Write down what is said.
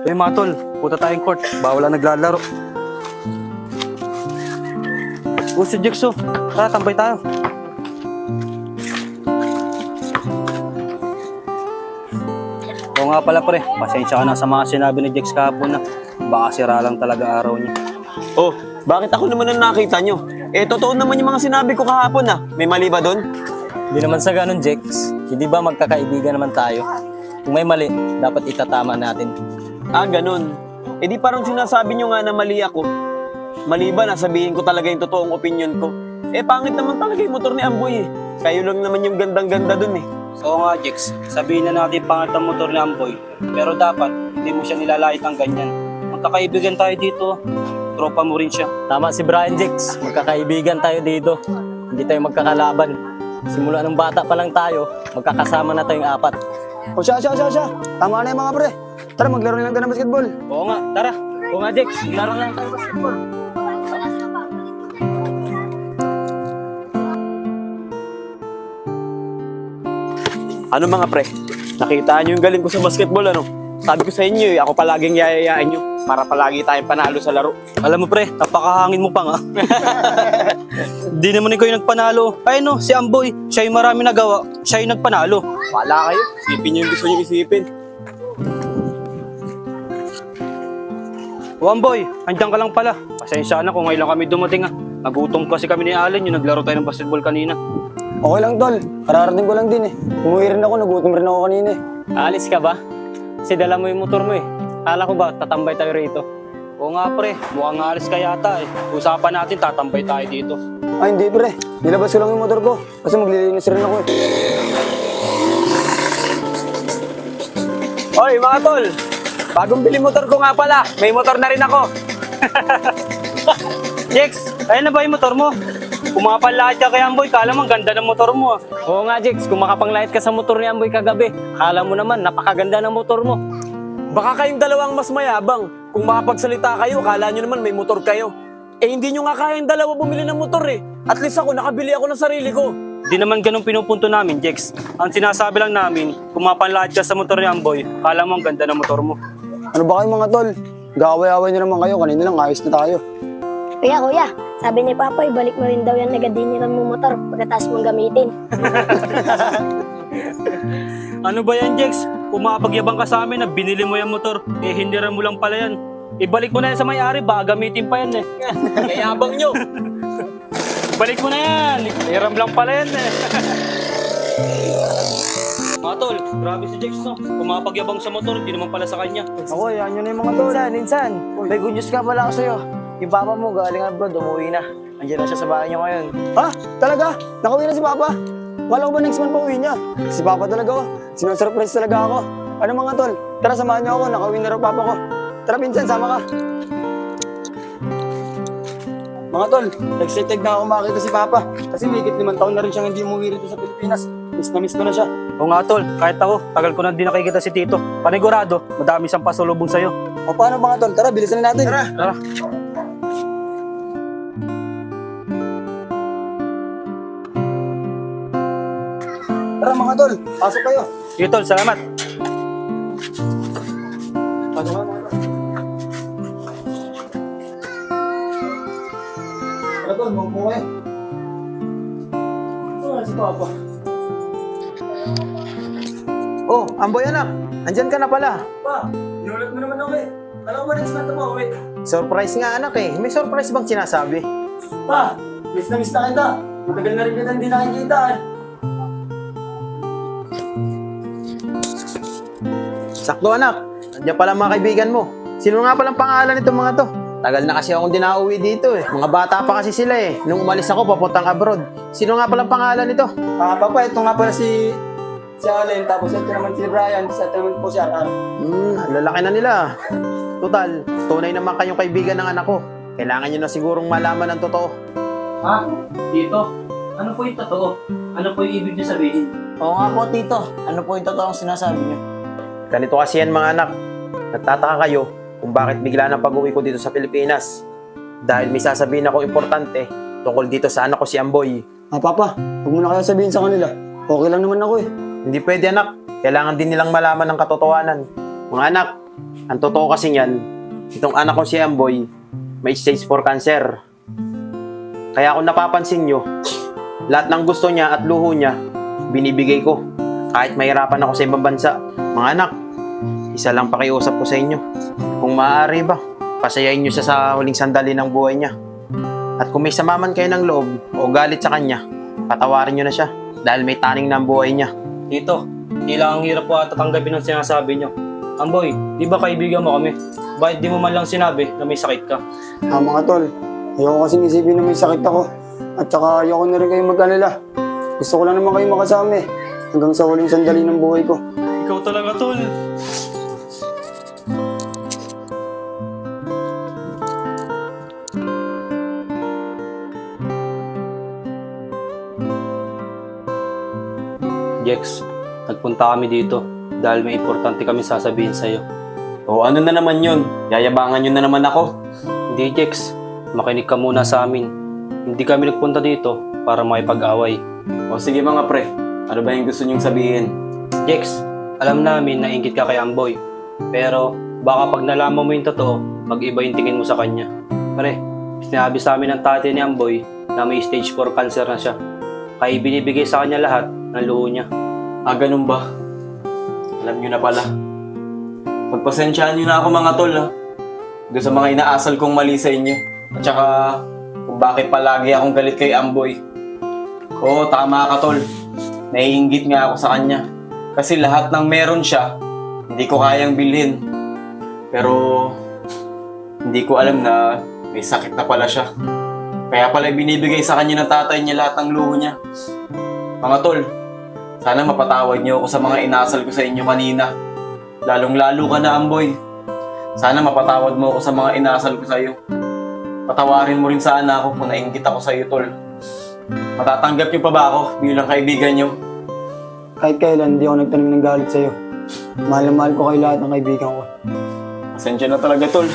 Eh mga tol, punta tayong court. Bawal ang naglalaro. O si Jexo, tara tambay tayo. Oo nga pala pre, pasensya ka na sa mga sinabi ni Jex kahapon na baka sira lang talaga araw niya. Oh, bakit ako naman ang nakita nyo? Eh, totoo naman yung mga sinabi ko kahapon ah. May mali ba doon? Hindi naman sa ganun, Jex. Hindi ba magkakaibigan naman tayo? Kung may mali, dapat itatama natin. Ah, ganun. Eh di parang sinasabi nyo nga na mali ako. Mali ba na sabihin ko talaga yung totoong opinion ko? Eh, pangit naman talaga yung motor ni Amboy eh. Kayo lang naman yung gandang-ganda dun eh. Oo nga Jex, sabihin na natin pangat ang motor ni Amboy. Pero dapat, hindi mo siya nilalait ng ganyan. Magkakaibigan tayo dito. Tropa mo rin siya. Tama si Brian, Jex. Magkakaibigan tayo dito. Hindi tayo magkakalaban. Simula nung bata pa lang tayo, magkakasama na tayong apat. O siya, siya, siya, siya. Tama na yung mga pre. Tara, maglaro na lang tayo ng basketball. Oo nga, tara. Oo nga, Jex. Laro na tayo basketball. Ano mga pre? Nakita nyo yung galing ko sa basketball ano? Sabi ko sa inyo eh, ako palaging yayayain nyo para palagi tayong panalo sa laro. Alam mo pre, napakahangin mo pa nga. Di naman ikaw yung nagpanalo. Ay no, si Amboy, siya yung marami nagawa. Siya yung nagpanalo. Wala kayo. Isipin nyo yung gusto nyo isipin. O Amboy, andyan ka lang pala. Pasensya na kung ngayon lang kami dumating ah. Nagutom kasi kami ni Allen yung naglaro tayo ng basketball kanina. Okay lang, tol. Kararating ko lang din eh. Umuwi rin ako, nagutom rin ako kanina eh. Alis ka ba? Kasi dala mo yung motor mo eh. Kala ko ba tatambay tayo rito? Oo nga pre, mukhang alis ka yata eh. Usapan natin, tatambay tayo dito. Ay, hindi pre. Nilabas ko lang yung motor ko. Kasi maglilinis rin ako eh. Oy mga tol! Bagong bili motor ko nga pala. May motor na rin ako. Jex, ayun na ba yung motor mo? Pumapanlahat ka kay Amboy, kala mo ang ganda ng motor mo ah. Oo nga, Jex. Kung makapanglait ka sa motor ni Amboy kagabi, kala mo naman, napakaganda ng motor mo. Baka kayong dalawang mas mayabang. Kung makapagsalita kayo, kala nyo naman may motor kayo. Eh hindi nyo nga kayang dalawa bumili ng motor eh. At least ako, nakabili ako ng sarili ko. Di naman ganun pinupunto namin, Jex. Ang sinasabi lang namin, pumapanlahat ka sa motor ni Amboy, kala mo ang ganda ng motor mo. Ano ba kayo mga tol? Gaway-away niyo naman kayo. Kanina lang, ayos na tayo. Kuya, kuya, sabi ni Papa, ibalik mo rin daw yan nagadiniran mo motor pagkatapos mong gamitin. Ano ba yan, Jex? Pumapagyabang ka sa amin na binili mo yung motor, eh hindiran mo lang pala yan. Ibalik mo na yan sa may-ari, baka gamitin pa yan eh. Kayabang nyo. Balik mo na yan! Hiram lang pala yan eh. Mga tol, grabe si Jex no. Pumapagyabang sa motor, hindi naman pala sa kanya. Ako, yan yun na yung mga tol. Insan, insan, may good news ka pala ako sa'yo. Yung papa mo galing abroad, umuwi na. Andiyan na siya sa bahay niya ngayon. Ha? Talaga? Nakauwi na si Papa? Wala ko ba next month pa uwi niya? Si Papa talaga oh. Sinusurprise talaga ako. Ano mga tol? Tara, samahan niyo ako. Nakauwi na raw Papa ko. Tara, pinsan, sama ka. Mga tol, excited na ako makita si Papa. Kasi may limang taon na rin siyang hindi umuwi rito sa Pilipinas. Miss na miss ko na siya. O nga tol, kahit ako, tagal ko na din nakikita si Tito. Panigurado, madami siyang pasulubong sa'yo. O paano mga tol? Tara, bilisan na natin. Tara. Tara. Tara mga tol, pasok kayo. Sige tol, salamat. Pasok kayo mga tol. Tara tol, mangpo kayo. Ano si Papa? Oh, Amboy anak, andyan ka na pala. Pa, inulat mo naman ako eh. Alam mo next month pa uwi. Surprise nga anak eh. May surprise bang sinasabi? Pa, miss na miss na kita. Matagal na rin kita hindi nakikita eh. Sakto anak, andyan pala mga kaibigan mo. Sino nga palang pangalan nitong mga to? Tagal na kasi akong dinauwi dito eh. Mga bata pa kasi sila eh. Nung umalis ako papuntang abroad. Sino nga palang pangalan nito? Ah, Papa, ito nga pala si si Allen, tapos ito naman si Brian, sa ito naman po si RR. Hmm, lalaki na nila. Total, tunay naman kayong kaibigan ng anak ko. Kailangan nyo na sigurong malaman ang totoo. Ha? Tito, ano po yung totoo? Ano po yung ibig niyo sabihin? Oo nga po, Tito. Ano po yung totoong sinasabi niyo? Ganito kasi yan mga anak. Nagtataka kayo kung bakit bigla ng pag-uwi ko dito sa Pilipinas. Dahil may sasabihin ako importante tungkol dito sa anak ko si Amboy. Ah, Papa, huwag mo na kaya sabihin sa kanila. Okay lang naman ako eh. Hindi pwede anak. Kailangan din nilang malaman ng katotohanan. Mga anak, Ang totoo kasi niyan, itong anak ko si Amboy, may stage 4 cancer. Kaya kung napapansin nyo, lahat ng gusto niya at luho niya, binibigay ko. Kahit mahirapan ako sa ibang bansa. Mga anak, isa lang pakiusap ko sa inyo. Kung maaari ba, pasayain nyo siya sa huling sandali ng buhay niya. At kung may samaman kayo ng loob o galit sa kanya, patawarin nyo na siya dahil may taning na ang buhay niya. Tito, tila ang hirap po ata tanggapin ang sinasabi nyo. Amboy, di ba kaibigan mo kami? Bakit di mo man lang sinabi na may sakit ka? Ah, mga tol, ayoko kasing isipin na may sakit ako. At saka ayoko na rin kayo mag-alala. Gusto ko lang naman kayo makasama eh. Hanggang sa huling sandali ng buhay ko. Ikaw talaga, tol. Jex, nagpunta kami dito dahil may importante kami sasabihin sa'yo. O ano na naman yun? Yayabangan nyo na naman ako. Hindi, Jex. Makinig ka muna sa amin. Hindi kami nagpunta dito para makipag-away. O sige mga pre, ano ba yung gusto nyong sabihin? Jex, alam namin na ingit ka kay Amboy. Pero baka pag nalaman mo yung totoo, mag-iba yung tingin mo sa kanya. Pare, sinabi sa amin ng tatay ni Amboy na may stage 4 cancer na siya. Kaya binibigay sa kanya lahat ng niya. Ah, ganun ba? Alam nyo na pala. Pagpasensyaan nyo na ako mga tol ha. Doon sa mga inaasal kong mali sa inyo. At saka kung bakit palagi akong galit kay Amboy. Oo, tama ka tol. Naiingit nga ako sa kanya. Kasi lahat ng meron siya, hindi ko kayang bilhin. Pero hindi ko alam na may sakit na pala siya. Kaya pala binibigay sa kanya ng tatay niya lahat ng luho niya. Mga tol, sana mapatawad niyo ako sa mga inasal ko sa inyo kanina. Lalong-lalo ka na, Amboy. Sana mapatawad mo ako sa mga inasal ko sa iyo. Patawarin mo rin sana ako kung nainggit ako sa iyo, tol. Matatanggap niyo pa ba ako bilang kaibigan niyo? Kahit kailan, hindi ako nagtanim ng galit sa'yo. Mahal na mahal ko kayo lahat ng kaibigan ko. Pasensya na talaga, tol.